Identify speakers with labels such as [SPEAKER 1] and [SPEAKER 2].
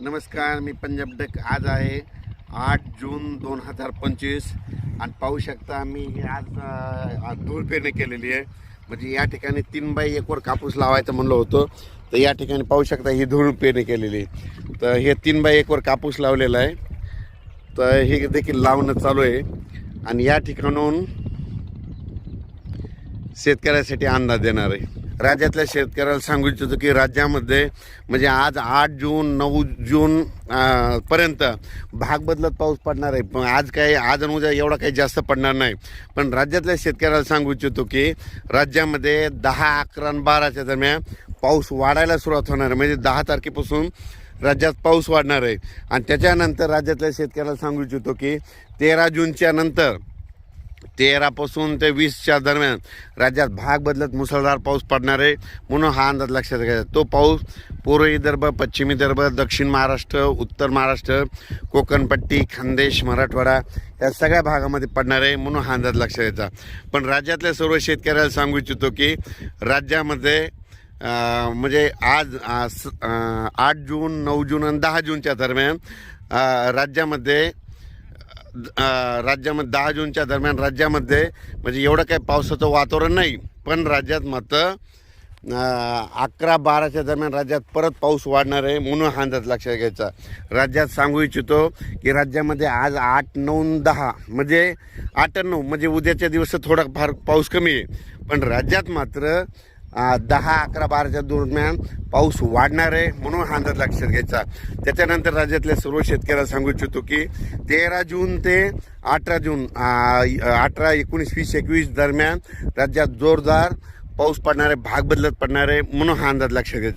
[SPEAKER 1] नमस्कार मी पंजाब डक आज आहे आठ जून दोन हजार पंचवीस. आणि पाहू शकता मी आज आज धूळ पेरणी केलेली आहे. म्हणजे या ठिकाणी तीन बाय एकवर कापूस लावायचं म्हणलं होतं. तर या ठिकाणी पाहू शकता ही धूळ पेरणी केलेली आहे. तर हे तीन बाय एकवर कापूस लावलेला आहे. तर हे देखील लावणं चालू आहे. आणि या ठिकाणून शेतकऱ्यासाठी अंदाज देणार आहे. राज्यातल्या शेतकऱ्याला सांगू इच्छितो की राज्यामध्ये म्हणजे आज आठ जून नऊ जून पर्यंत भाग बदलत पाऊस पडणार आहे. पण आज काही आज आणि उद्या एवढा काही जास्त पडणार नाही. पण राज्यातल्या शेतकऱ्याला सांगू इच्छितो की राज्यामध्ये दहा अकरा आणि बाराच्या दरम्यान पाऊस वाढायला सुरुवात होणार आहे. म्हणजे दहा तारखेपासून राज्यात पाऊस वाढणार आहे. आणि त्याच्यानंतर राज्यातल्या शेतकऱ्याला सांगू इच्छितो की तेरा जूनच्या नंतर तेरापासून ते वीसच्या दरम्यान राज्यात भाग बदलत मुसळधार पाऊस पडणार आहे म्हणून हा अंदाज लक्षात घ्यायचा तो पाऊस पूर्व विदर्भ पश्चिम विदर्भ दक्षिण महाराष्ट्र उत्तर महाराष्ट्र कोकणपट्टी खानदेश मराठवाडा या सगळ्या भागामध्ये पडणार आहे म्हणून हा अंदाज लक्षात घ्यायचा. पण राज्यातल्या सर्व शेतकऱ्याला सांगू इच्छितो की राज्यामध्ये म्हणजे आज स- आठ जून नऊ जून आणि दहा जूनच्या दरम्यान राज्यामध्ये राज्यामध्ये दहा जूनच्या दरम्यान राज्यामध्ये म्हणजे एवढं काही पावसाचं वातावरण नाही पण राज्यात मात्र अकरा बाराच्या दरम्यान राज्यात परत पाऊस वाढणार आहे म्हणून हा अंदाज लक्षात घ्यायचा. राज्यात सांगू इच्छितो की राज्यामध्ये आज आठ नऊ दहा म्हणजे आठ नऊ म्हणजे उद्याच्या दिवस थोडा फार पाऊस कमी आहे. पण राज्यात मात्र दहा अकरा बाराच्या दरम्यान पाऊस वाढणार आहे म्हणून हा अंदाज लक्षात घ्यायचा. त्याच्यानंतर राज्यातल्या सर्व शेतकऱ्याला सांगू इच्छितो की तेरा जून ते अठरा जून अठरा एकोणीस वीस एकवीस दरम्यान राज्यात जोरदार पाऊस पडणार आहे भाग बदलत पडणार आहे म्हणून हा अंदाज लक्षात घ्यायचा.